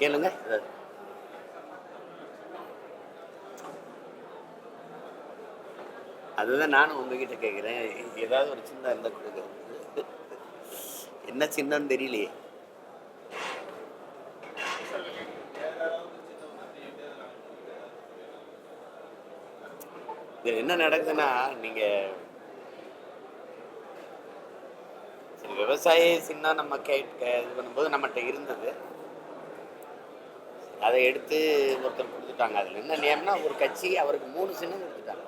கேளுங்க. அதுதான் நானும் உங்ககிட்ட கேட்குறேன் ஏதாவது ஒரு சின்ன இருந்தால் கொடுங்க. என்ன சின்னன்னு தெரியலையே. இது என்ன நடக்குதுன்னா நீங்க விவசாய சின்னம் நம்ம கேட்க இது பண்ணும்போது நம்மகிட்ட இருந்தது. அதை எடுத்து ஒருத்தர் கொடுத்துட்டாங்க. அதில் என்ன நேம்னா ஒரு கட்சி அவருக்கு மூணு சின்னம் கொடுத்துட்டாங்க.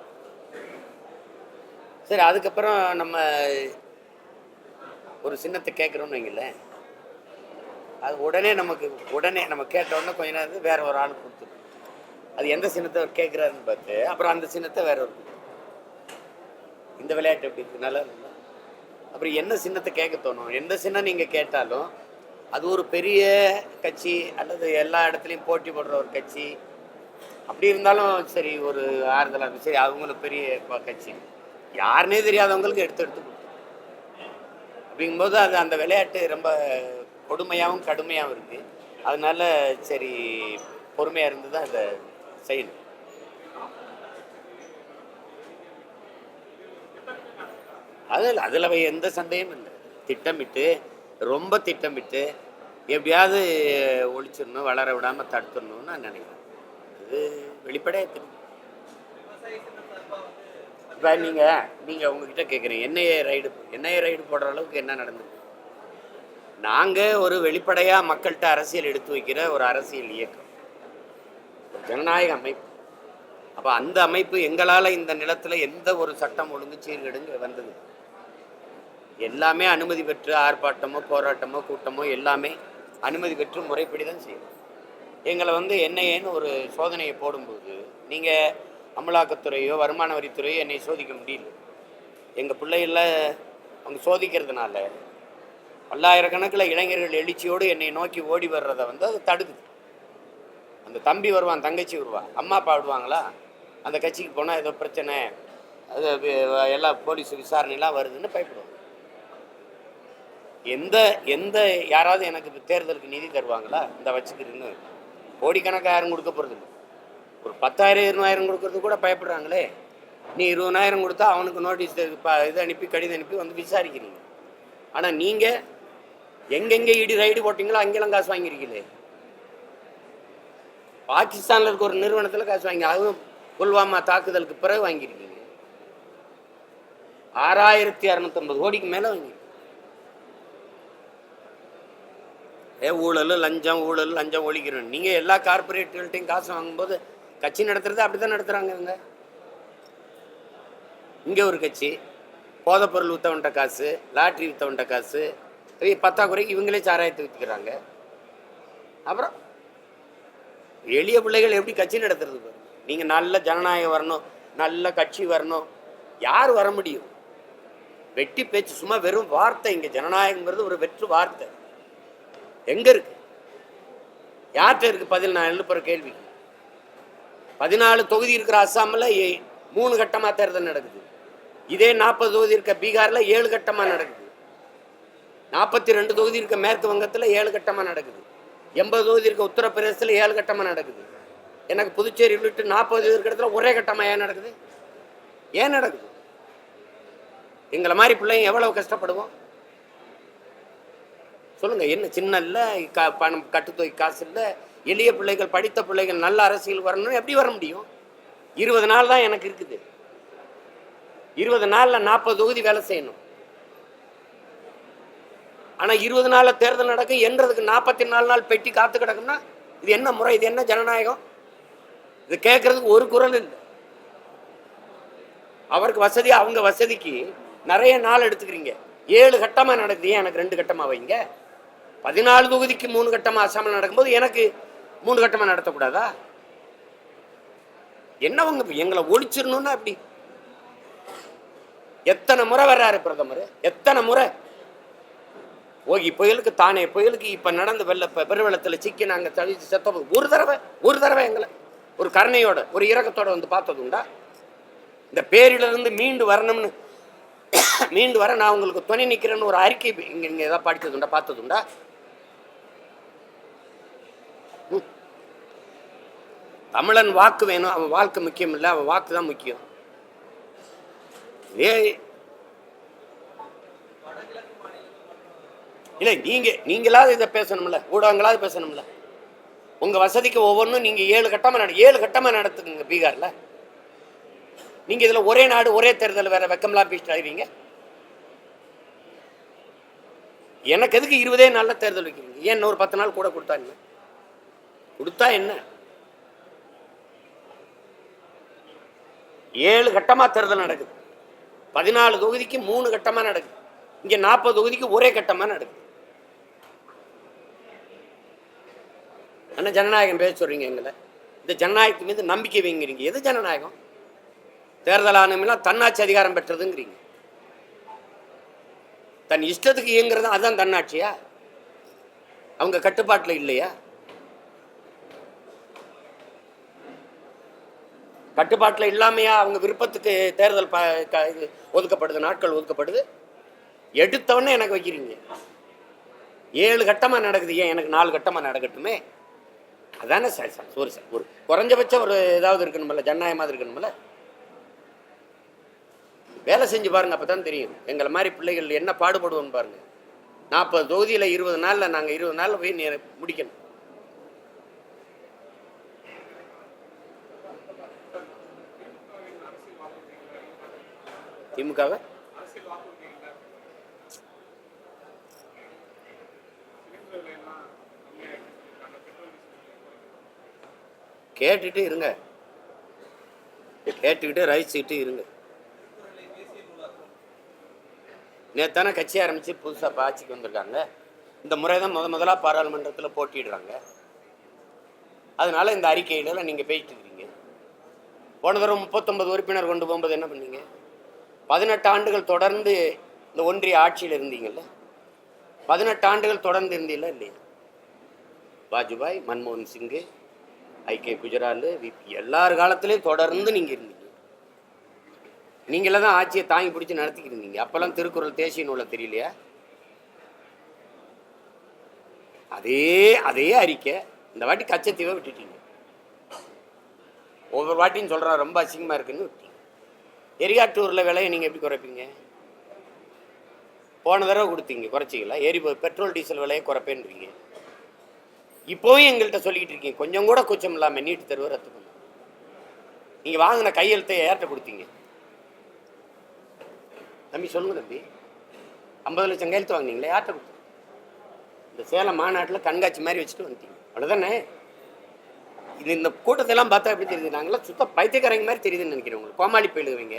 சரி அதுக்கப்புறம் நம்ம ஒரு சின்னத்தை கேட்குறோம்னு வைங்களேன் அது உடனே நமக்கு உடனே நம்ம கேட்டோடனே கொஞ்ச நேரம் வேற ஒரு ஆள் கொடுத்துருக்கோம் அது எந்த சின்னத்தை அவர் கேட்குறாருன்னு பார்த்து அப்புறம் அந்த சின்னத்தை வேற ஒரு இந்த விளையாட்டு எப்படி இருக்கு? நல்லா அப்புறம் என்ன சின்னத்தை கேட்க தோணும்? எந்த சின்னம் நீங்கள் கேட்டாலும் அது ஒரு பெரிய கட்சி அல்லது எல்லா இடத்துலையும் போட்டி போடுற ஒரு கட்சி. அப்படி இருந்தாலும் சரி ஒரு ஆறுதலாக இருக்கும் சரி அவங்களும் பெரிய கட்சி. யாருன்னே தெரியாதவங்களுக்கு எடுத்து எடுத்து அப்படிங்கும்போது அது அந்த விளையாட்டு ரொம்ப கொடுமையாகவும் கடுமையாகவும் இருக்குது அதனால சரி பொறுமையாக இருந்து தான் அதை செய்யணும். அதில் அதில் எந்த சந்தேகமும் இல்லை. திட்டமிட்டு ரொம்ப திட்டமிட்டு எப்படியாவது ஒழிச்சிடணும் வளர விடாமல் தடுத்துடணும்னு நான் நினைக்கிறேன். அது வெளிப்படையாக தெரியும் இப்போ நீங்கள் நீங்கள் உங்ககிட்ட கேட்குறீங்க என்ஐஏ ரைடு என்ஐஏ ரைடு போடுற அளவுக்கு என்ன நடந்தது நாங்கள் ஒரு வெளிப்படையாக மக்கள்கிட்ட அரசியல் எடுத்து வைக்கிற ஒரு அரசியல் இயக்கம். ஜனநாயக அமைப்பு. அப்போ அந்த அமைப்பு எங்களால் இந்த நிலத்தில் எந்த ஒரு சட்டம் ஒழுங்கு சீர்கேடுங்க வந்தது. எல்லாமே அனுமதி பெற்று ஆர்ப்பாட்டமோ போராட்டமோ கூட்டமோ எல்லாமே அனுமதி பெற்று முறைப்படி தான் செய்யும் எங்களை வந்து என்னையேன்னு ஒரு சோதனையை போடும்போது நீங்கள் அமலாக்கத்துறையோ வருமான வரித்துறையோ என்னை சோதிக்க முடியல. எங்கள் பிள்ளைகள அவங்க சோதிக்கிறதுனால பல்லாயிரக்கணக்கில் இளைஞர்கள் எழுச்சியோடு என்னை நோக்கி ஓடி வர்றதை வந்து அது தடுக்குது. அந்த தம்பி வருவான் தங்கச்சி வருவான் அம்மா அப்பா விடுவாங்களா? அந்த கட்சிக்கு போனால் ஏதோ பிரச்சனை அது எல்லா போலீஸ் விசாரணைலாம் வருதுன்னு பயப்படுவாங்க. எந்த எந்த யாராவது எனக்கு தேர்தலுக்கு நிதி தருவாங்களா? இந்த வச்சுக்கிறேன்னு கோடிக்கணக்காக யாரும் கொடுக்க போகிறது இல்லை. ஒரு பத்தாயிரம் இருபதாயிரம் கொடுக்கறது கூட பயப்படுறாங்களே. நீ இருபதாயிரம் கொடுத்தா அவனுக்கு நோட்டீஸ் இது அனுப்பி கடிதம் அனுப்பி வந்து விசாரிக்கிறீங்க. ஆனால் நீங்கள் எங்கெங்கே இடி ரைடு போட்டிங்களோ அங்கெல்லாம் காசு வாங்கியிருக்கீங்களே. பாகிஸ்தானில் இருக்க ஒரு நிறுவனத்தில் காசு வாங்கி அதுவும் புல்வாமா தாக்குதலுக்கு பிறகு வாங்கியிருக்கீங்க. ஆறாயிரத்தி இரநூத்தம்பது கோடிக்கு மேலே வாங்கி ஏ ஊழல் லஞ்சம் ஊழல் லஞ்சம் ஒழிக்கிறோம் நீங்கள் எல்லா கார்பரேட்டுகள்ட்டையும் காசு வாங்கும்போது கட்சி நடத்துறது அப்படி தான் நடத்துகிறாங்க இவங்க. இங்கே ஒரு கட்சி போதைப்பொருள் வித்தவன்ட்ட காசு லாட்ரி வித்தவன்ட்ட காசு பெரிய பத்தாக்குறைக்கு இவங்களே சாராயத்தை விற்றுக்கிறாங்க அப்புறம் எளிய பிள்ளைகள் எப்படி கட்சி நடத்துறது நீங்கள் நல்ல ஜனநாயகம் வரணும் நல்ல கட்சி வரணும். யார் வர முடியும்? வெட்டி பேச்சு சும்மா வெறும் வார்த்தை இங்கே. ஜனநாயகங்கிறது ஒரு வெற்று வார்த்தை. எங்கே இருக்கு? யார்கிட்ட இருக்கு பதில்? நான் எழுப்புற கேள்வி. பதினாலு தொகுதி இருக்கிற அஸ்ஸாமில் ஏ- மூணு கட்டமாக தேர்தல் நடக்குது. இதே நாற்பது தொகுதி இருக்க பீகாரில் ஏழு கட்டமாக நடக்குது. நாற்பத்தி ரெண்டு தொகுதி இருக்க மேற்கு வங்கத்தில் ஏழு கட்டமாக நடக்குது. எண்பது தொகுதி இருக்க உத்தரப்பிரதேசத்தில் ஏழு கட்டமாக நடக்குது. எனக்கு புதுச்சேரி விட்டு நாற்பது இருக்கிற இடத்துல ஒரே கட்டமாக ஏன் நடக்குது? ஏன் நடக்குது? எங்களை மாதிரி பிள்ளைங்க எவ்வளவு கஷ்டப்படுவோம்? சொல்லுங்க என்ன சின்ன இல்லை க பணம் கட்டுத்தொகை காசு இல்லை எளிய பிள்ளைகள் படித்த பிள்ளைகள் நல்ல அரசியல் வரணும் எப்படி வர முடியும்? இருபது நாள் தான் எனக்கு இருக்குது. இருபது நாளில் நாற்பது தொகுதி வேலை செய்யணும். ஆனால் இருபது நாளில் தேர்தல் நடக்கும் என்றதுக்கு நாற்பத்தி நாலு நாள் பெட்டி காத்து கிடக்கும்னா இது என்ன முறை இது என்ன ஜனநாயகம்? இது கேட்கறதுக்கு ஒரு குரல் இல்லை. அவருக்கு வசதி அவங்க வசதிக்கு நிறைய நாள் எடுத்துக்கிறீங்க. ஏழு கட்டமாக நடக்குது. ஏன் எனக்கு ரெண்டு கட்டமாக வைங்க? பதினாலு தொகுதிக்கு மூணு கட்டமா அசாமில் நடக்கும்போது எனக்கு மூணு கட்டமா நடத்தக்கூடாதா? என்னவங்க எங்களை ஒழிச்சிடணும்னா அப்படி எத்தனை முறை வர்றாரு பிரதமர்? எத்தனை முறை? ஓகி புயலுக்கு தானே புயலுக்கு இப்ப நடந்த வெள்ள பெருவெள்ளத்தில் சிக்கி நாங்க தவிச்சு செத்த ஒரு தடவை ஒரு தடவை எங்களை ஒரு கருணையோட ஒரு இரக்கத்தோட வந்து பார்த்தது உண்டா? இந்த பேரிலிருந்து மீண்டு வரணும்னு மீண்டு வர நான் உங்களுக்கு துணை நிற்கிறேன்னு ஒரு அறிக்கை இங்க இங்கே ஏதாவது படித்ததுண்டா பார்த்ததுண்டா தமிழன் வாக்கு வேணும் அவன் வாழ்க்கை முக்கியம் இல்லை அவன் வாக்கு தான் முக்கியம். இதே இல்லை நீங்கள் நீங்களாவது இதை பேசணும்ல ஊடகங்களாவது பேசணும்ல. உங்கள் வசதிக்கு ஒவ்வொன்றும் நீங்கள் ஏழு கட்டமாக நட ஏழு கட்டமாக நடத்துக்குங்க பீகாரில். நீங்கள் இதில் ஒரே நாடு ஒரே தேர்தல் வேற வெக்கம்லாம் பேசிட்டு ஆகிறீங்க எனக்கு எதுக்கு இருபதே நாளில் தேர்தல் வைக்கிறீங்க? ஏன் இன்னொரு பத்து நாள் கூட கொடுத்தா என்ன? கொடுத்தா என்ன? ஏழு கட்டமாக தேர்தல் நடக்குது. பதினாலு தொகுதிக்கு மூணு கட்டமாக நடக்குது. இங்கே நாற்பது தொகுதிக்கு ஒரே கட்டமாக நடக்குது. என்ன ஜனநாயகம் பேச சொல்கிறீங்க எங்களை? இந்த ஜனநாயகத்து மீது நம்பிக்கை வைங்கிறீங்க. எது ஜனநாயகம்? தேர்தல் ஆணையம்லாம் தன்னாட்சி அதிகாரம் பெற்றதுங்கிறீங்க. தன் இஷ்டத்துக்கு இயங்குறது அதுதான் தன்னாட்சியா? அவங்க கட்டுப்பாட்டில் இல்லையா? கட்டுப்பாட்டில் இல்லாமையா அவங்க விருப்பத்துக்கு தேர்தல் ப க- இது ஒதுக்கப்படுது நாட்கள் ஒதுக்கப்படுது? எடுத்தவொடனே எனக்கு வைக்கிறீங்க. ஏழு கட்டமாக நடக்குது. ஏன் எனக்கு நாலு கட்டமாக நடக்கட்டுமே? அதானே சார் சார் ஒரு சார் ஒரு குறைஞ்சபட்சம் ஒரு ஏதாவது இருக்கணுமில்ல ஜனநாயகமாக இருக்கணுமில்ல வேலை செஞ்சு பாருங்க அப்போ தான் தெரியும். எங்களை மாதிரி பிள்ளைகள் என்ன பாடுபடுவோம்னு பாருங்கள் நாற்பது தொகுதியில் இருபது நாளில் நாங்கள் இருபது நாளில் போய் நே- முடிக்கணும். திமுகவை? கேட்டுட்டு இருங்க. கேட்டுக்கிட்டு ரசிச்சுக்கிட்டு இருங்க. நேத்தானே கட்சி ஆரம்பித்து புதுசாக ஆட்சிக்கு வந்திருக்காங்க. இந்த முறை தான் முத முதலாக பாராளுமன்றத்தில் போட்டிடுறாங்க அதனால இந்த அறிக்கையிலலாம் நீங்கள் பேசிட்டு இருக்கிறீங்க போன தடவை முப்பத்தொன்பது உறுப்பினர் கொண்டு போகும்போது என்ன பண்ணீங்க? பதினெட்டு ஆண்டுகள் தொடர்ந்து இந்த ஒன்றிய ஆட்சியில் இருந்தீங்கல்ல? பதினெட்டு ஆண்டுகள் தொடர்ந்து இருந்தீங்களா இல்லையா? வாஜ்பாய் மன்மோகன் சிங்கு ஐகே குஜரால் விபி எல்லார் காலத்திலையும் தொடர்ந்து நீங்கள் இருந்தீங்க. நீங்களே தான் ஆட்சியை தாங்கி பிடிச்சி நடத்திக்கிட்டு இருந்தீங்க. அப்போல்லாம் திருக்குறள் தேசிய நூலை தெரியலையா? அதே அதே அறிக்கை. இந்த வாட்டி கச்சத்தீவை விட்டுட்டீங்க. ஒவ்வொரு வாட்டியும் சொல்கிறேன் ரொம்ப அசிங்கமாக இருக்குன்னு எரியாட்டூரில் விலையை நீங்கள் எப்படி குறைப்பீங்க? போன தடவை கொடுத்தீங்க குறைச்சிங்களா எரி பெட்ரோல் டீசல் விலையை குறைப்பேன்றீங்க. இப்போவும் எங்கள்கிட்ட சொல்லிக்கிட்டு இருக்கீங்க. கொஞ்சம் கூட கூச்சம் இல்லாமல் நீட்டு தருவ ரத்து பண்ண. நீங்கள் வாங்கின கையெழுத்தை யார்கிட்ட கொடுத்தீங்க? தம்பி சொல்லுங்க தம்பி. ஐம்பது லட்சம் கையெழுத்து வாங்கினீங்களே யார்கிட்ட கொடுத்தீங்க? இந்த சேலம் மாநாட்டில் கண்காட்சி மாதிரி வச்சுட்டு வந்துட்டீங்க. அவ்வளோதானே இது இந்த கூட்டத்தெல்லாம் பார்த்தா எப்படி தெரியுது? நாங்களாம் சுத்த பைத்தியக்காரங்க மாதிரி தெரியுதுன்னு நினைக்கிறேன் உங்களுக்கு. கோமாளி போயிடுவீங்க.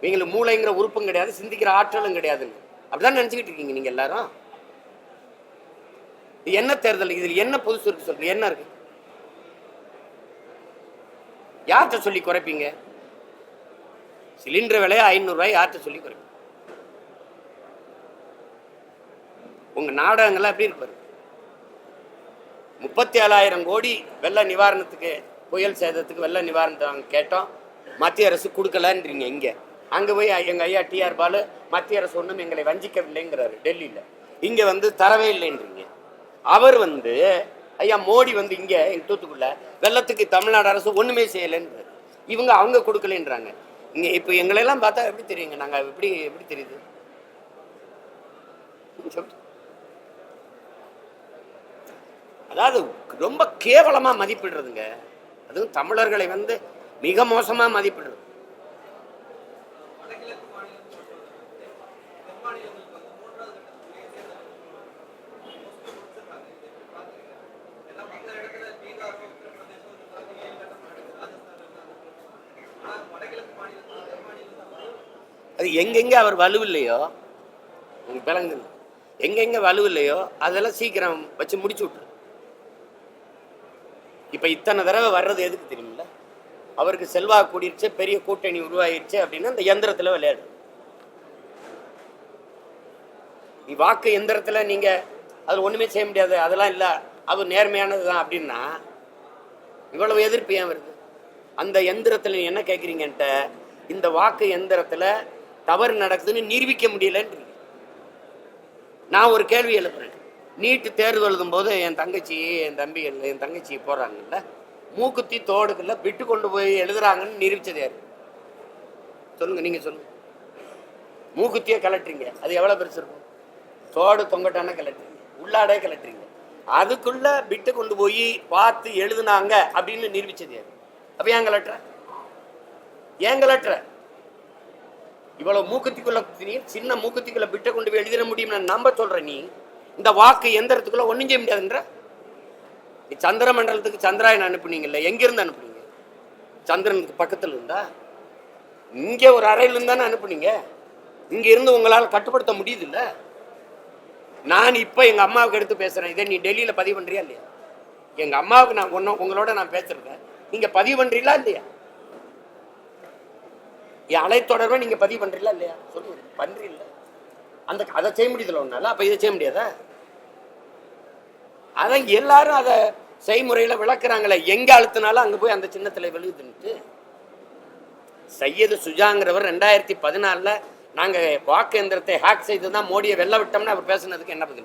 இவங்களுக்கு மூளைங்கிற உறுப்பும் கிடையாது சிந்திக்கிற ஆற்றலும் கிடையாதுன்னு. அப்படிதான் நினச்சிக்கிட்டு இருக்கீங்க நீங்கள் எல்லாரும். இது என்ன தேர்தல்? இதில் என்ன புதுசு இருக்கு சொல்றீங்க? என்ன இருக்கு? யார்கிட்ட சொல்லி குறைப்பீங்க? சிலிண்டர் விலையை ஐநூறுரூவாய் யார்கிட்ட சொல்லி குறைப்பீங்க? உங்க நாடகங்கள்லாம் எப்படி இருப்பாரு? முப்பத்தி ஏழாயிரம் கோடி வெள்ள நிவாரணத்துக்கு புயல் சேதத்துக்கு வெள்ள நிவாரணத்தை நாங்கள் கேட்டோம். மத்திய அரசு கொடுக்கலன்றீங்க இங்கே. அங்கே போய் எங்கள் ஐயா டிஆர் பாலு மத்திய அரசு ஒன்றும் எங்களை வஞ்சிக்கவில்லைங்கிறாரு டெல்லியில். இங்கே வந்து தரவே இல்லைன்றீங்க. அவர் வந்து ஐயா மோடி வந்து இங்கே எங்கள் தூத்துக்குள்ள வெள்ளத்துக்கு தமிழ்நாடு அரசு ஒன்றுமே செய்யலைன்றாரு. இவங்க அவங்க கொடுக்கலன்றாங்க. இங்கே இப்போ எங்களெல்லாம் பார்த்தா எப்படி தெரியுங்க? நாங்கள் எப்படி எப்படி தெரியுது சொல்லு. அதாவது ரொம்ப கேவலமாக மதிப்பிடுறதுங்க. அதுவும் தமிழர்களை வந்து மிக மோசமாக மதிப்பிடுறது. அது எங்கெங்க அவர் வலுவில்லையோ உங்களுக்கு விளங்குது. எங்கெங்க வலுவில்லையோ அதெல்லாம் சீக்கிரம் வச்சு முடிச்சு விட்டுரு. இப்போ இத்தனை தடவை வர்றது எதுக்கு தெரியுமில்ல? அவருக்கு செல்வா கூடிருச்சு பெரிய கூட்டணி உருவாயிருச்சு அப்படின்னா இந்த எந்திரத்தில் விளையாடு. நீ வாக்கு எந்திரத்தில் நீங்கள் அது ஒன்றுமே செய்ய முடியாது அதெல்லாம் இல்லை அது நேர்மையானது தான் அப்படின்னா இவ்வளவு எதிர்ப்பு ஏன் வருது? அந்த எந்திரத்தில் நீ என்ன கேட்குறீங்கன்ட்ட இந்த வாக்கு எந்திரத்தில் தவறு நடக்குதுன்னு நிரூபிக்க முடியலன்றீங்க. நான் ஒரு கேள்வி எழுப்புறேன். நீட்டு தேர்வு எழுதும் போது என் தங்கச்சி என் தம்பி என் தங்கச்சி போகிறாங்கல்ல மூக்குத்தி தோடுக்குள்ள விட்டு கொண்டு போய் எழுதுறாங்கன்னு நிரூபிச்சது யார்? சொல்லுங்க நீங்கள் சொல்லுங்க. மூக்குத்தியே கலட்டுறீங்க. அது எவ்வளோ பெருசு இருக்கும்? தோடு தொங்கட்டான கலட்டுறீங்க. உள்ளாடே கலட்டுறீங்க. அதுக்குள்ள விட்டு கொண்டு போய் பார்த்து எழுதுனாங்க அப்படின்னு நிரூபிச்சது யார்? அப்போ ஏன் கலட்டுற? ஏன் கலட்டுற? இவ்வளோ மூக்குத்திக்குள்ள சின்ன மூக்குத்திக்குள்ள விட்ட கொண்டு போய் எழுதிட முடியும்னு நம்ப சொல்கிற நீ இந்த வாக்கு எந்திரத்துக்குள்ள ஒன்றும் செய்ய முடியாதுன்ற சந்திர மண்டலத்துக்கு சந்திராயன் அனுப்புனீங்கல்ல எங்கிருந்து அனுப்புனீங்க? சந்திரனுக்கு பக்கத்தில் இருந்தா? இங்கே ஒரு அறையிலிருந்து தானே அனுப்புனீங்க? இங்கே இருந்து உங்களால் கட்டுப்படுத்த முடியுது இல்லை நான் இப்போ எங்கள் அம்மாவுக்கு எடுத்து பேசுகிறேன் இதை நீ டெல்லியில் பதிவு பண்ணுறியா இல்லையா? எங்கள் அம்மாவுக்கு நான் ஒன்றும் உங்களோட நான் பேசுகிறேன் நீங்கள் பதிவு பண்ணுறீங்களா இல்லையா? என் அலைத்தொடர்பை நீங்கள் பதிவு பண்ணுறீங்களா இல்லையா? சொல்லுங்க. பண்ணுறீங்களா அந்த அதை செய்ய முடியுதுல ஒன்னால அப்போ இதை செய்ய முடியாதா? அதான் எல்லாரும் அதை செய்முறையில் விளக்குறாங்களே. எங்கே அழுத்தினாலும் அங்கே போய் அந்த சின்னத்தில் விழுகுதுன்ட்டு. சையது சுஜாங்கிறவர் ரெண்டாயிரத்தி பதினாலில் நாங்கள் வாக்கு எந்திரத்தை ஹேக் செய்து தான் மோடியை வெள்ள விட்டோம்னு அவர் பேசுனதுக்கு என்ன பதில்?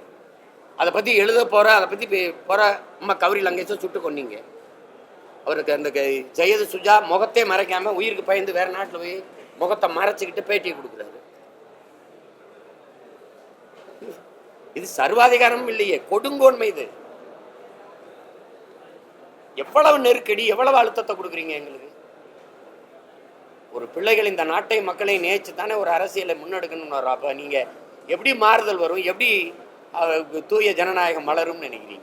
அதை பற்றி எழுத போகிற அதை பற்றி போகிற அம்மா கௌரி லங்கேஷை சுட்டு கொன்னீங்க. அவருக்கு அந்த க- சுஜா முகத்தை மறைக்காமல் உயிருக்கு பயந்து வேறு நாட்டில் போய் முகத்தை மறைச்சிக்கிட்டு பேட்டியை கொடுக்குறாரு. இது சர்வாதிகாரம் இல்லையே கொடுங்கோன்மை இது. எவ்வளவு நெருக்கடி எவ்வளவு அழுத்தத்தை கொடுக்குறீங்க எங்களுக்கு? ஒரு பிள்ளைகள் இந்த நாட்டை மக்களை நேச்சு தானே ஒரு அரசியலை முன்னெடுக்கணும்னு வர்றோம் அப்போ நீங்கள் எப்படி மாறுதல் வரும்? எப்படி தூய ஜனநாயகம் மலரும்னு நினைக்கிறீங்க?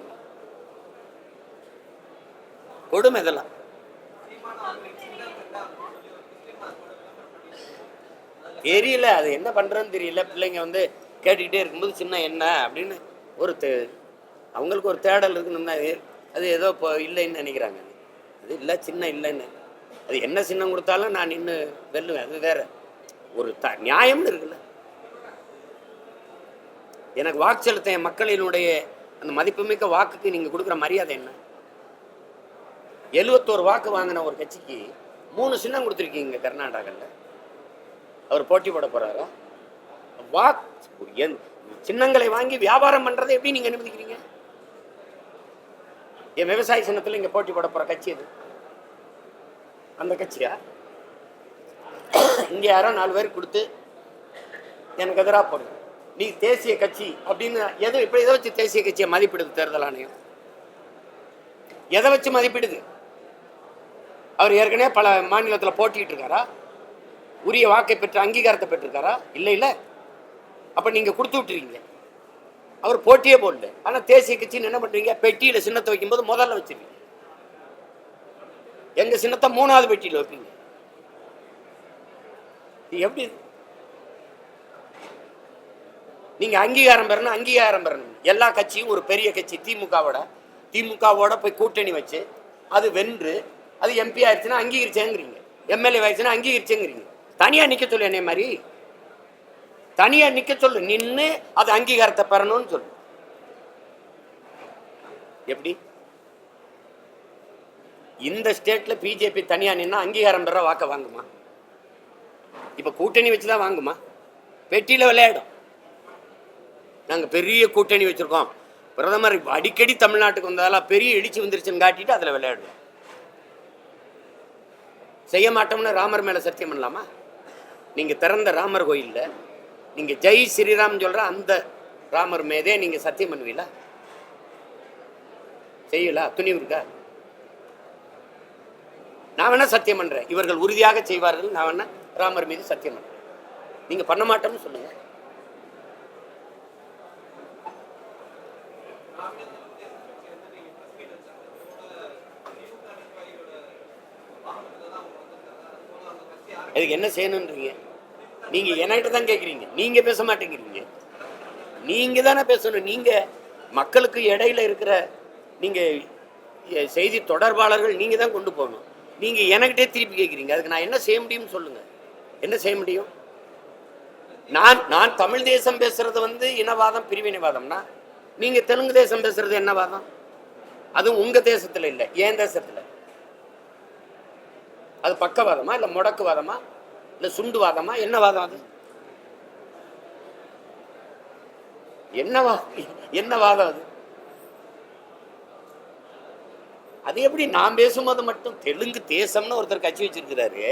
கொடுமை இதெல்லாம். தெரியல அது என்ன பண்ணுறதுன்னு தெரியல. பிள்ளைங்க வந்து கேட்டுக்கிட்டே இருக்கும்போது சின்ன என்ன அப்படின்னு ஒரு தே அவங்களுக்கு ஒரு தேடல் இருக்குன்னு அது அது ஏதோ இப்போ இல்லைன்னு நினைக்கிறாங்க. அது இல்லை சின்ன இல்லைன்னு. அது என்ன சின்னம் கொடுத்தாலும் நான் நின்று வெல்லுவேன். அது வேற. ஒரு த நியாயம்னு இருக்குல்ல. எனக்கு வாக்கு செலுத்த என் மக்களினுடைய அந்த மதிப்புமிக்க வாக்குக்கு நீங்கள் கொடுக்குற மரியாதை என்ன? எழுவத்தோரு வாக்கு வாங்கின ஒரு கட்சிக்கு மூணு சின்னம் கொடுத்துருக்கீங்க கர்நாடகாவில் அவர் போட்டி போட போகிறாரா வாக். சின்னங்களை வாங்கி வியாபாரம் பண்றதை எப்படி நீங்க அனுமதிக்கிறீங்க? என் விவசாய சின்னத்தில் இங்க போட்டி போட போற கட்சி அது அந்த கட்சியா? இங்க யாரோ நாலு பேர் கொடுத்து எனக்கு எதிராக போடுங்க நீ தேசிய கட்சி அப்படின்னு எதை இப்போ எதை வச்சு தேசிய கட்சியை மதிப்பிடுது தேர்தல் ஆணையம்? எதை வச்சு மதிப்பிடுது? அவர் ஏற்கனவே பல மாநிலத்தில் போட்டிட்டு இருக்காரா உரிய வாக்கை பெற்று அங்கீகாரத்தை பெற்றிருக்காரா? இல்லை இல்லை. அப்போ நீங்கள் கொடுத்து விட்டுறீங்க அவர் போட்டியே போடல. ஆனால் தேசிய கட்சின்னு என்ன பண்ணுறீங்க பெட்டியில் சின்னத்தை வைக்கும்போது முதல்ல வச்சிருக்கீங்க எங்கள் சின்னத்தை மூணாவது பெட்டியில் வைப்பீங்க. எப்படி? நீங்கள் நீங்க அங்கீகாரம் பெறணும் அங்கீகாரம் பெறணும். எல்லா கட்சியும் ஒரு பெரிய கட்சி திமுகவோட. திமுகவோட போய் கூட்டணி வச்சு அது வென்று அது எம்பி ஆயிடுச்சுன்னா அங்கீகரிச்சேங்கிறீங்க. எம்எல்ஏ ஆயிடுச்சுன்னா அங்கீகரிச்சேங்கிறீங்க. தனியா நிக்க சொல்லு என்னை மாதிரி. தனியா நிக்க சொல்லு. நின்று அது அங்கீகாரத்தை பெறணும்னு சொல்லு. எப்படி? இந்த ஸ்டேட்ல பிஜேபி தனியா நின்னா அங்கீகாரம் பெற வாக்க வாங்குமா? இப்ப கூட்டணி வச்சுதான் வாங்குமா? பெட்டியில விளையாடும். நாங்க பெரிய கூட்டணி வச்சிருக்கோம். பிரதமர் அடிக்கடி தமிழ்நாட்டுக்கு வந்ததால பெரிய இடிச்சு வந்துருச்சுன்னு காட்டிட்டு அதுல விளையாடுவோம். செய்ய மாட்டோம்னு ராமர் மேல சத்தியம் பண்ணலாமா? நீங்க திறந்த ராமர் கோயில்ல நீங்கள் ஜெய் ஸ்ரீராம் சொல்கிற அந்த ராமர் மேதே நீங்கள் சத்தியம் பண்ணுவீங்களா? செய்யலா? துணிவு இருக்கா நான் வேணா சத்தியம் பண்ணுறேன் இவர்கள் உறுதியாக செய்வார்கள். நான் வேணா ராமர் மீது சத்தியம் பண்ணுறேன் நீங்கள் பண்ண மாட்டோம்னு சொல்லுங்க. அதுக்கு என்ன செய்யணுன்றீங்க? நீங்க என்கிட்ட தான் கேட்குறீங்க நீங்க பேச மாட்டேங்கிறீங்க. நீங்க தானே பேசணும். நீங்க மக்களுக்கு இடையில இருக்கிற நீங்க செய்தி தொடர்பாளர்கள் நீங்க தான் கொண்டு போகணும். நீங்க என்கிட்டே திருப்பி கேட்குறீங்க அதுக்கு நான் என்ன செய்ய முடியும்னு சொல்லுங்க. என்ன செய்ய முடியும்? நான் நான் தமிழ் தேசம் பேசுறது வந்து இனவாதம் பிரிவினைவாதம்னா நீங்க தெலுங்கு தேசம் பேசுறது என்னவாதம் அதுவும் உங்க தேசத்துல இல்லை. என் தேசத்துல. அது பக்கவாதமா இல்லை முடக்குவாதமா? இந்த சுண்டு வாதமா? என்ன வாதம் அது? என்னவா என்ன வாதம் அது? அது எப்படி நான் பேசும்போது மட்டும் தெலுங்கு தேசம்னு ஒருத்தர் கட்சி வச்சிருக்கிறாரு.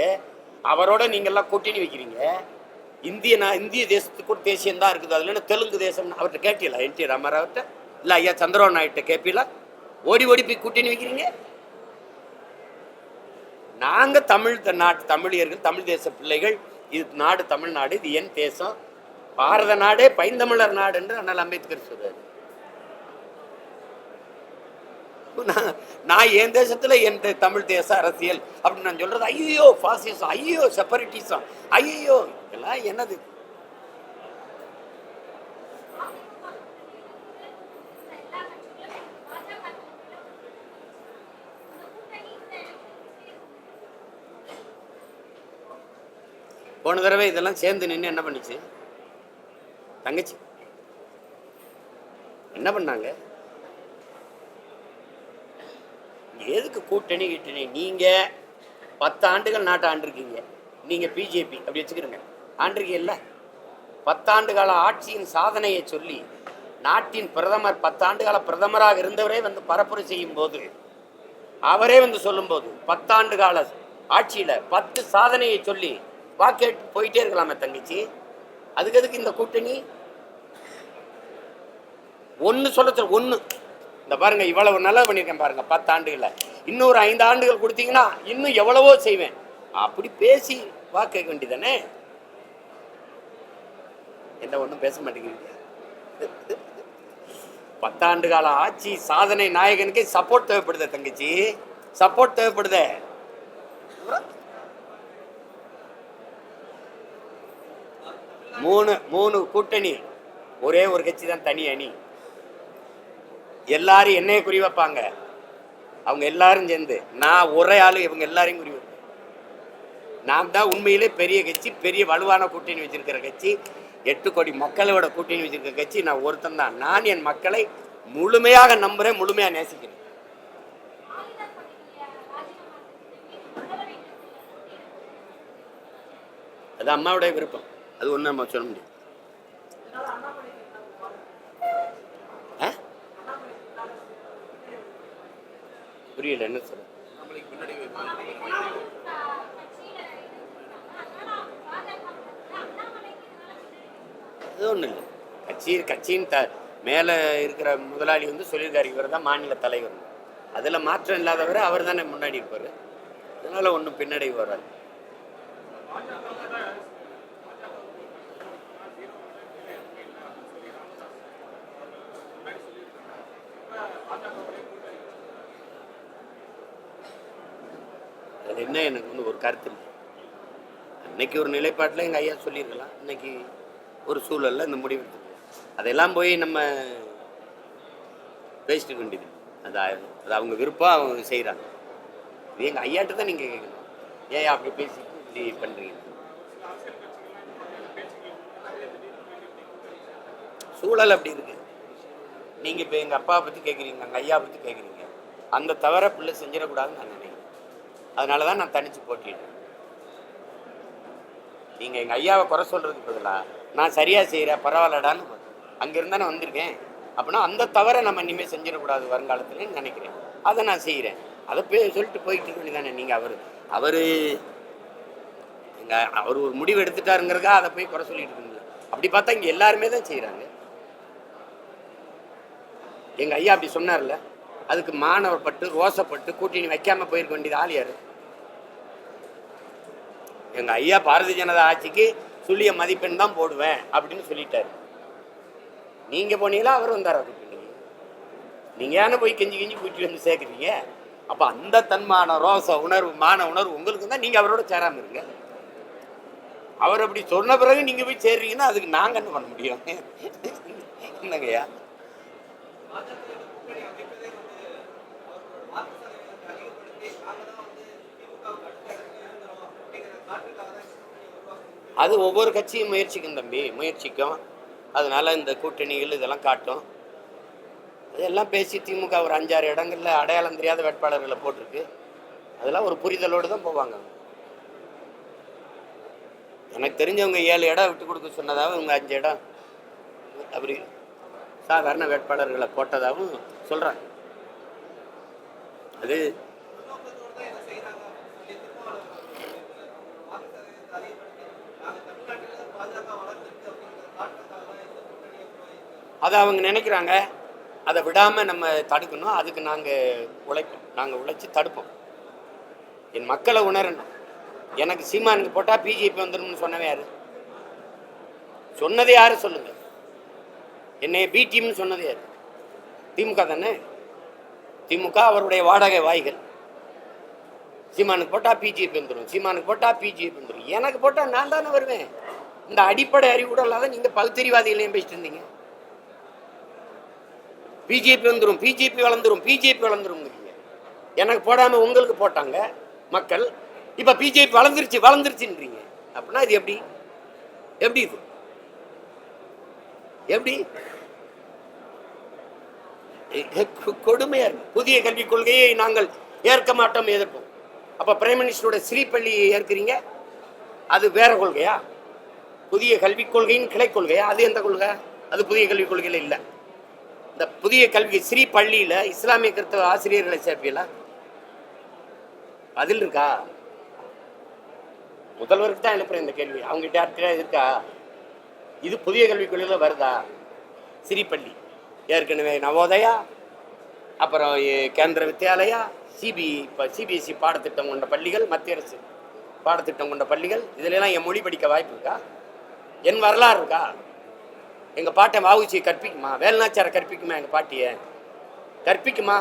அவரோட நீங்கெல்லாம் கூட்டணி வைக்கிறீங்க. இந்திய நான் இந்திய தேசத்துக்கு ஒரு தேசியம் தான் இருக்குது. அதுல தெலுங்கு தேசம் அவர்கிட்ட கேட்டீங்களா? என் டி ராமாராவ்கிட்ட இல்லை ஐயா சந்திரபாபு நாயுட்ட கேட்பீங்களா ஓடி ஓடி போய் கூட்டணி வைக்கிறீங்க? நாங்கள் தமிழ் நாட்டு தமிழியர்கள் தமிழ் தேச பிள்ளைகள் இது நாடு தமிழ்நாடு இது என் தேசம். பாரத நாடே பைந்தமிழர் நாடு என்று அண்ணல் அம்பேத்கர் சொல்றாரு. நான் என் தேசத்துல என் தே- தமிழ் தேச அரசியல் அப்படின்னு நான் சொல்றது ஐயோ பாசிசம் ஐயோ செப்பரேட்டிசம் ஐயோ இதெல்லாம் என்னது? போன தடவை இதெல்லாம் சேர்ந்து நின்று என்ன பண்ணுச்சு? தங்கச்சி. என்ன பண்ணாங்க? எதுக்கு கூட்டணி கிட்டணி? நீங்க பத்து ஆண்டுகள் நாட்டை ஆண்டிருக்கீங்க. நீங்க பிஜேபி. அப்படி வச்சுக்கிறீங்க ஆண்டிருக்கீங்கல்ல? பத்தாண்டு கால ஆட்சியின் சாதனையை சொல்லி நாட்டின் பிரதமர் பத்தாண்டு கால பிரதமராக இருந்தவரே வந்து பரப்புரை செய்யும் போது அவரே வந்து சொல்லும்போது பத்தாண்டு கால ஆட்சியில பத்து சாதனையை சொல்லி வாக்கெட் போயிட்டே இருக்கலாமே தங்கச்சி. அதுக்கு எதுக்கு இந்த கூட்டணி? ஒன்று சொல்ல சொல்ல ஒன்று இந்த பாருங்க இவ்வளவு நல்லா பண்ணியிருக்கேன் பாருங்க பத்து ஆண்டுகளில். இன்னொரு ஐந்து ஆண்டுகள் கொடுத்தீங்கன்னா இன்னும் எவ்வளவோ செய்வேன். அப்படி பேசி வாக்கு கேட்க வேண்டியதானே என்ன ஒன்றும் பேச மாட்டேங்கிறீங்க. பத்தாண்டு கால ஆட்சி சாதனை நாயகனுக்கு சப்போர்ட் தேவைப்படுதே தங்கச்சி. சப்போர்ட் தேவைப்படுதே. மூணு மூணு கூட்டணி. ஒரே ஒரு கட்சி தான் தனி அணி. எல்லாரும் என்னைய குறி வைப்பாங்க. அவங்க எல்லாரும் சேர்ந்து. நான் ஒரே ஆளு இவங்க எல்லாரையும் குறி வைப்பேன். நாம் தான் உண்மையிலே பெரிய கட்சி பெரிய வலுவான கூட்டணி வச்சிருக்கிற கட்சி. எட்டு கோடி மக்களோட கூட்டணி வச்சிருக்கிற கட்சி. நான் ஒருத்தன் தான். நான் என் மக்களை முழுமையாக நம்புறேன் முழுமையாக நேசிக்கிறேன். அது அம்மாவுடைய விருப்பம். அது ஒன்றும் நம்ம சொல்ல முடியும் புரியல என்ன சொல்ல? அது ஒன்றும் இல்லை. கட்சி கட்சியின் த மேலே இருக்கிற முதலாளி வந்து சொல்லியிருக்காரு இவர் தான் மாநில தலைவர். அதில் மாற்றம் இல்லாதவர் அவர் தானே முன்னாடி இருப்பார். அதனால ஒன்றும் பின்னடைவு வராது. என்ன எனக்கு வந்து ஒரு கருத்து இல்லை. அன்னைக்கு ஒரு நிலைப்பாட்டில் எங்கள் ஐயா சொல்லியிருக்கலாம். இன்னைக்கு ஒரு சூழல்ல இந்த முடிவு அதெல்லாம் போய் நம்ம பேசிட்டு வேண்டியது. அது அது அவங்க விருப்பம் அவங்க செய்கிறாங்க இது எங்கள் ஐயாட்ட தான் நீங்கள் கேட்கணும் ஏன் அப்படி பேசிட்டு இப்படி பண்ணுறீங்க சூழல் அப்படி இருக்கு. நீங்கள் இப்போ எங்கள் அப்பாவை பற்றி கேட்குறீங்க எங்கள் ஐயா பற்றி கேட்குறீங்க அந்த தவிர பிள்ளை செஞ்சிடக்கூடாதுன்னு நான் நினைக்கிறேன். அதனால தான் நான் தனித்து போட்டிட்டேன் நீங்கள் எங்கள் ஐயாவை குறை சொல்கிறதுக்கு பதிலாக நான் சரியாக செய்கிறேன் பரவாயில்லடான்னு அங்கேருந்து வந்திருக்கேன். அப்படின்னா அந்த தவறை நம்ம இனிமேல் செஞ்சிடக்கூடாது வருங்காலத்துலன்னு நினைக்கிறேன். அதை நான் செய்கிறேன் அதை போய் சொல்லிட்டு போயிட்டு இருக்க வேண்டியதானே நீங்கள் அவர். அவர் எங்கள் அவர் ஒரு முடிவு எடுத்துட்டாருங்கிறதா அதை போய் குறை சொல்லிட்டு இருக்கீங்க அப்படி பார்த்தா இங்கே எல்லாருமே தான் செய்கிறாங்க எங்கள் ஐயா அப்படி சொன்னார்ல அதுக்கு மாணவப்பட்டு ரோசப்பட்டு கூட்டணி வைக்காம போயிருக்க வேண்டியது ஆள் யாரு? எங்க ஐயா பாரதிய ஜனதா ஆட்சிக்கு சொல்லிய மதிப்பெண் தான் போடுவேன் அப்படின்னு சொல்லிட்டாரு. நீங்க போனீங்களா? அவர் வந்தாரா கூட்டணி? நீங்க ஏன்னு போய் கெஞ்சி கெஞ்சி கூட்டி வந்து சேர்க்குறீங்க? அப்ப அந்த தன்மான ரோச உணர்வு மான உணர்வு உங்களுக்கு தான் நீங்க அவரோட சேராம இருங்க. அவர் அப்படி சொன்ன பிறகு நீங்க போய் சேர்றீங்கன்னா அதுக்கு நாங்க என்ன பண்ண முடியும்? என்னங்கய்யா? அது ஒவ்வொரு கட்சியும் முயற்சிக்கும் தம்பி முயற்சிக்கும். அதனால் இந்த கூட்டணிகள் இதெல்லாம் காட்டும். அதெல்லாம் பேசி திமுக ஒரு அஞ்சாறு இடங்களில் அடையாளம் தெரியாத வேட்பாளர்களை போட்டிருக்கு. அதெல்லாம் ஒரு புரிதலோடு தான் போவாங்க. எனக்கு தெரிஞ்சவங்க ஏழு இடம் விட்டு கொடுக்க சொன்னதாகவும் இவங்க அஞ்சு இடம் அப்படி சாதாரண வேட்பாளர்களை போட்டதாகவும் சொல்கிறாங்க அது அதை அவங்க நினைக்கிறாங்க அதை விடாமல் நம்ம தடுக்கணும். அதுக்கு நாங்கள் உழைப்போம். நாங்கள் உழைச்சி தடுப்போம். என் மக்களை உணரணும். எனக்கு சீமானுக்கு போட்டால் பிஜேபி வந்துடும்னு சொன்னவே யாரு? சொன்னதே யாரு சொல்லுங்க? என்னை பி டீம்னு சொன்னது யாரு? திமுக தானே? திமுக அவருடைய வாடகை வாய்கள். சீமானுக்கு போட்டால் பிஜேபி வந்துடும் சீமானுக்கு போட்டால் பிஜேபி வந்துடும் எனக்கு போட்டால் நான் தானே வருவேன். இந்த அடிப்படை அறிவு கூட இல்லாத நீங்கள் பகுத்தறிவாதிகளையும் பேசிட்டு இருந்தீங்க. பிஜேபி வந்துடும் பிஜேபி வளர்ந்துரும் பிஜேபி வளர்ந்துருங்கிறீங்க. எனக்கு போடாமல் உங்களுக்கு போட்டாங்க மக்கள். இப்போ பிஜேபி வளர்ந்துருச்சு வளர்ந்துருச்சுன்றீங்க. அப்படின்னா இது எப்படி? எப்படி இது? எப்படி? கொடுமையா இருக்கு. புதிய கல்விக் கொள்கையை நாங்கள் ஏற்க மாட்டோம் எதிர்ப்போம். அப்ப பிரைம் மினிஸ்டரோட ஸ்ரீபள்ளியை ஏற்கிறீங்க? அது வேற கொள்கையா? புதிய கல்விக் கொள்கையின் கிளை கொள்கையா? அது எந்த கொள்கை? அது புதிய கல்விக் கொள்கையில இல்லை. இந்த புதிய கல்வி ஸ்ரீ பள்ளியில் இஸ்லாமிய கிறிஸ்தவ ஆசிரியர்களை சேர்ப்பீங்களா? பதில் இருக்கா? முதல்வருக்கு தான் எழுப்புறேன் இந்த கேள்வி. அவங்ககிட்ட யார்கிட்ட இருக்கா? இது புதிய கல்விக் கொள்கையில வருதா சிறிப்பள்ளி ஏற்கனவே நவோதயா அப்புறம் கேந்திர வித்யாலயா சிபி இப்போ சிபிஎஸ்சி பாடத்திட்டம் கொண்ட பள்ளிகள் மத்திய அரசு பாடத்திட்டம் கொண்ட பள்ளிகள் இதுலலாம் என் மொழி படிக்க வாய்ப்பு இருக்கா? என் வரலாறு இருக்கா? எங்கள் பாட்டை வாவுச்சியை கற்பிக்குமா? வேலுநாச்சாரை கற்பிக்குமா எங்கள் பாட்டியை? கற்பிக்குமா?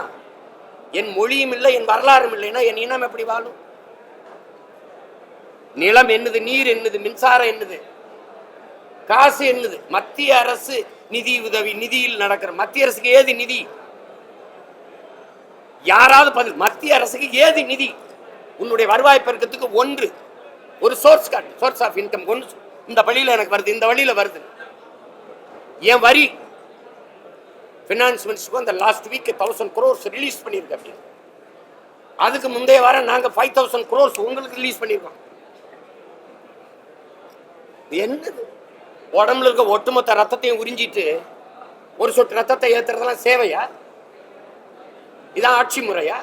என் மொழியும் இல்லை என் வரலாறும் இல்லைன்னா என் இனம் எப்படி வாழும்? நிலம் என்னது நீர் என்னது மின்சாரம் என்னது? காசு என்னது? மத்திய அரசு நிதி உதவி நிதியில் நடக்கிற மத்திய அரசுக்கு ஏது நிதி? யாராவது பதில் மத்திய அரசுக்கு ஏது நிதி? உன்னுடைய வருவாய் பெருக்கத்துக்கு ஒன்று. ஒரு source card source of income ஒன்று இந்த வழியில் எனக்கு வருது இந்த வழியில் வருது. என் வரி. ஃபினான்ஸ் மினிஸ்டருக்கு அந்த last week thousand crores release பண்ணியிருக்கு அப்படின்னு அதுக்கு முந்தைய வாரம் நாங்கள் ஃபைவ் தௌசண்ட் குரோர்ஸ் உங்களுக்கு ரிலீஸ் பண்ணியிருக்கோம். என்னது? உடம்புல இருக்க ஒட்டுமொத்த ரத்தத்தையும் உறிஞ்சிட்டு ஒரு சொட்டு ரத்தத்தை ஏற்றுறதெல்லாம் சேவையா? இதான் ஆட்சி முறையா?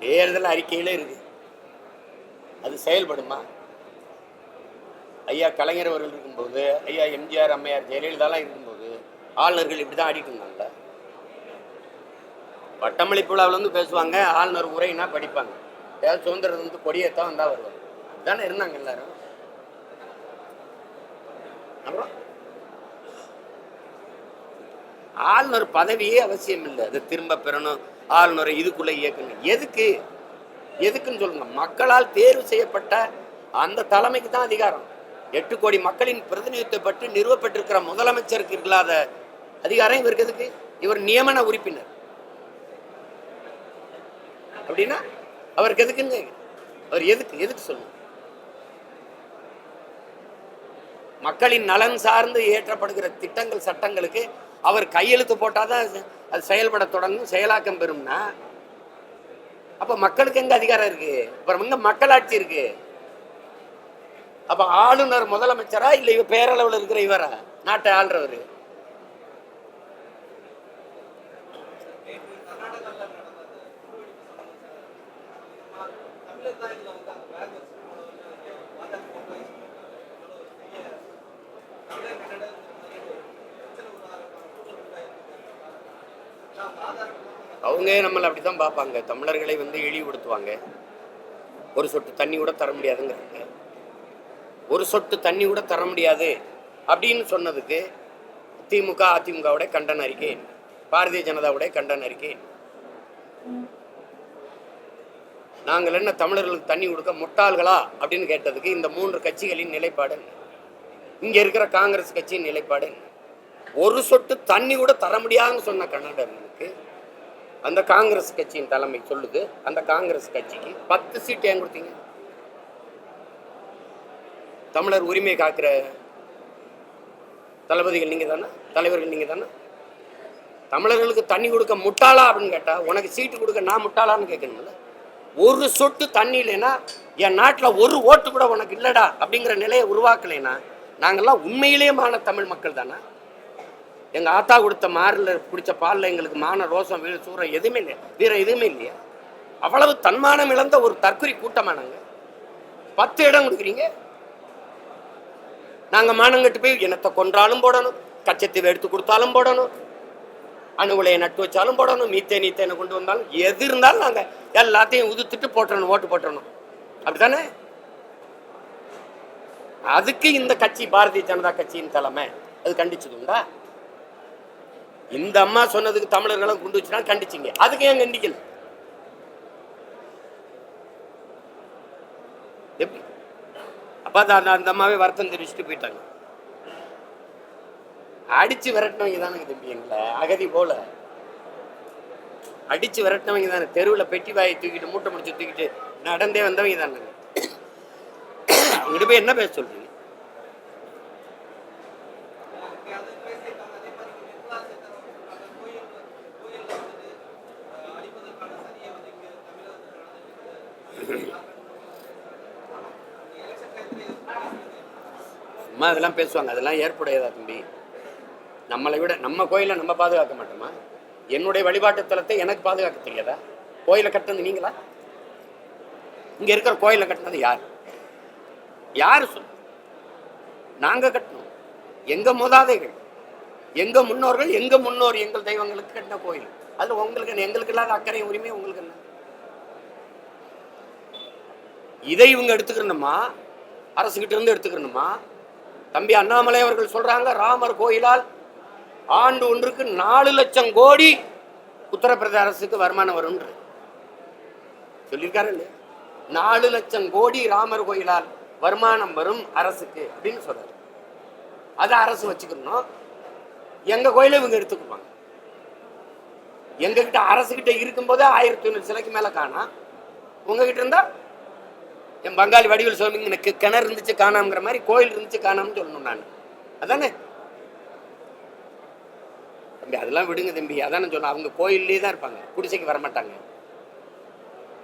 தேர்தல் அறிக்கையில இருக்கு. அது செயல்படுமா? ஐயா கலைஞர் அவர்கள் இருக்கும்போது ஐயா எம்ஜிஆர் அம்மையார் ஜெயலலிதாலாம் இருக்கும்போது ஆளுநர்கள் இப்படி தான் ஆடிட்டு இருந்தாங்கல்ல? பட்டமளிப்பு வந்து பேசுவாங்க ஆளுநர் உரைனா படிப்பாங்க. ஏதாவது சுதந்திரம் வந்து கொடியேத்தான் வந்தால் வருவாங்க. தானே இருந்தாங்க எல்லாரும்? அப்புறம்? ஆளுநர் பதவியே அவசியம் இல்லை அதை திரும்ப பெறணும். ஆளுநரை இதுக்குள்ள இயக்குங்க. எதுக்கு? எதுக்குன்னு சொல்லுங்க. மக்களால் தேர்வு செய்யப்பட்ட அந்த தலைமைக்கு தான் அதிகாரம். எட்டு கோடி மக்களின் பிரதிநிதித்துவப்பட்டு நிறுவப்பட்டிருக்கிற முதலமைச்சருக்கு இல்லாத அதிகாரம் இவருக்கு எதுக்கு? இவர் நியமன உறுப்பினர். அப்படின்னா அவருக்கு எதுக்குன்னு அவர் எதுக்கு? எதுக்கு சொல்லுங்க? மக்களின் நலன் சார்ந்து இயற்றப்படுகிற திட்டங்கள் சட்டங்களுக்கு அவர் கையெழுத்து போட்டாதான் அது- செயல்பட தொடங்கும் செயலாக்கம் பெறும்னா அப்ப மக்களுக்கு எங்க அதிகாரம் இருக்கு? அப்புறம் எங்கே மக்களாட்சி இருக்கு? அப்ப ஆளுநர் முதலமைச்சரா இல்ல இவ பேரளவுல இருக்கிற இவரா? நாட்டை ஆள்றவரு. அவங்க நம்மளை அப்படி தான் பார்ப்பாங்க. தமிழர்களை வந்து இழிவுபடுத்துவாங்க. ஒரு சொட்டு தண்ணி கூட தர முடியாதுங்கிறாங்க. ஒரு சொட்டு தண்ணி கூட தர முடியாது அப்படின்னு சொன்னதுக்கு திமுக அதிமுகவோட கண்டன அறிக்கை. பாரதிய ஜனதாவுடைய கண்டன அறிக்கை. நாங்கள் என்ன தமிழர்களுக்கு தண்ணி கொடுக்க முட்டாள்களா அப்படின்னு கேட்டதுக்கு இந்த மூன்று கட்சிகளின் நிலைப்பாடு இங்கே இருக்கிற காங்கிரஸ் கட்சியின் நிலைப்பாடு ஒரு சொட்டு தண்ணி கூட தர முடியாதுன்னு சொன்ன கன்னடர்களுக்கு அந்த காங்கிரஸ் கட்சியின் தலைமை சொல்லுது. அந்த காங்கிரஸ் கட்சிக்கு பத்து சீட்டு ஏன் கொடுத்தீங்க? தமிழர் உரிமை காக்கிற தளபதிகள் நீங்கள் தானே தலைவர்கள் நீங்கள் தானே தமிழர்களுக்கு தண்ணி கொடுக்க முட்டாளா அப்படின்னு கேட்டால் உனக்கு சீட்டு கொடுக்க நான் முட்டாளான்னு கேட்கணும்ல. ஒரு சொட்டு தண்ணி இல்லைன்னா என் நாட்டில் ஒரு ஓட்டு கூட உனக்கு இல்லைடா அப்படிங்கிற நிலையை உருவாக்கலைன்னா நாங்கள்லாம் உண்மையிலேயே மான தமிழ் மக்கள் தானே? எங்கள் ஆத்தா கொடுத்த மாறில் குடித்த பாலில் எங்களுக்கு மான ரோசம் வீடு சூறம் எதுவுமே இல்லை வேற எதுவுமே இல்லையா? அவ்வளவு தன்மானம் இழந்த ஒரு தற்கொலை கூட்டமானாங்க பத்து இடம் கொடுக்குறீங்க. நாங்கள் மானங்கட்டு போய் இனத்தை கொன்றாலும் போடணும். கச்சத்தீவை எடுத்து கொடுத்தாலும் போடணும். அணுகுலையை நட்டு வச்சாலும் போடணும். மீத்தே நீத்தேனை கொண்டு வந்தாலும் எது இருந்தாலும் நாங்கள் எல்லாத்தையும் உதுத்துட்டு போட்டுறணும் ஓட்டு போட்டுறணும். அப்படித்தானே? அதுக்கு இந்த கட்சி பாரதிய ஜனதா கட்சியின் தலைமை. அது கண்டிச்சதுண்டா இந்த அம்மா சொன்னதுக்கு தமிழர்களும் குண்டு வச்சுனா கண்டிச்சிங்க. அதுக்கு ஏன் கண்டிக்கல எப்படி? அப்ப அந்த- அந்த அந்த அம்மாவே வருத்தம் தெரிவிச்சுட்டு போயிட்டாங்க. அடிச்சு விரட்டினவங்க தானே தம்பி எங்களை. அகதி போல. அடிச்சு விரட்டினவங்க தானே. தெருவில் பெட்டி வாயை தூக்கிட்டு மூட்டை முடிச்சு தூக்கிட்டு நடந்தே வந்தவங்க தானே அவங்ககிட்ட போய் என்ன பேச சொல்றீங்க? சும்மா அதெல்லாம் பேசுவாங்க. அதெல்லாம் ஏற்புடையதா தம்பி? நம்மளை விட நம்ம கோயிலை நம்ம பாதுகாக்க மாட்டோமா? என்னுடைய வழிபாட்டு தலத்தை எனக்கு பாதுகாக்க தெரியாதா? கோயிலை கட்டினது நீங்களா? இங்க இருக்கிற கோயிலை கட்டினது யார்? யார் சொல் நாங்க கட்டணும். எங்க மூதாதைகள் எங்க முன்னோர்கள் எங்கள் முன்னோர் எங்கள் தெய்வங்களுக்கு கட்டின கோயில். அதில் உங்களுக்கு எங்களுக்கு இல்லாத அக்கறை உரிமை உங்களுக்கு என்ன? இதை இவங்க எடுத்துக்கணுமா? அரசுகிட்ட இருந்து எடுத்துக்கணுமா? தம்பி அண்ணாமலை அவர்கள் சொல்றாங்க ராமர் கோயிலால் ஆண்டு ஒன்றுக்கு நாலு லட்சம் கோடி உத்தரப்பிரதேச அரசுக்கு வருமானம் வரும் சொல்லியிருக்காரு இல்லையா? நாலு லட்சம் கோடி ராமர் கோயிலால் வருமானம் வரும் அரசுக்கு அப்படின்னு சொல்றாரு. அதை அரசு வச்சுக்கணும். எங்க கோயில இவங்க எடுத்துக்குவாங்க. எங்ககிட்ட அரசுகிட்ட அரசு கிட்ட இருக்கும்போதே ஆயிரத்தி ஐநூறு சிலைக்கு மேல காணா. உங்ககிட்ட இருந்தா என் பங்காளி வடிவில் சொல்லுங்க எனக்கு கிணறு இருந்துச்சு காணாமங்கிற மாதிரி கோயில் இருந்துச்சு காணாமன்னு சொல்லணும் நான். அதானே? தம்பி அதெல்லாம் விடுங்க தம்பி. அதானே சொன்னேன் அவங்க கோயில்லே தான் இருப்பாங்க. குடிசைக்கு வரமாட்டாங்க.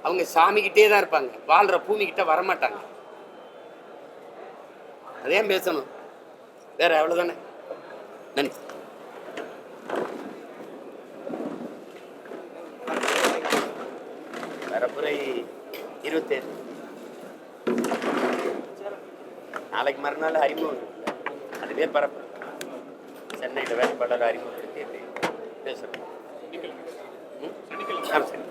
அவங்க சாமிக்கிட்டே தான் இருப்பாங்க. வாழ்ற பூமிக்கிட்ட வரமாட்டாங்க. அதே பேசணும். வேற அவ்வளவுதானே? நன்றி. பரப்புரை இருபத்தேழு. நாளைக்கு மறுநாள் அறிமுகம் அதுவே பரப்பு. சென்னையில் வேட்பாளர் அறிமுகம் இருக்கு பேசுகிறேன் ம்? ஆ சரி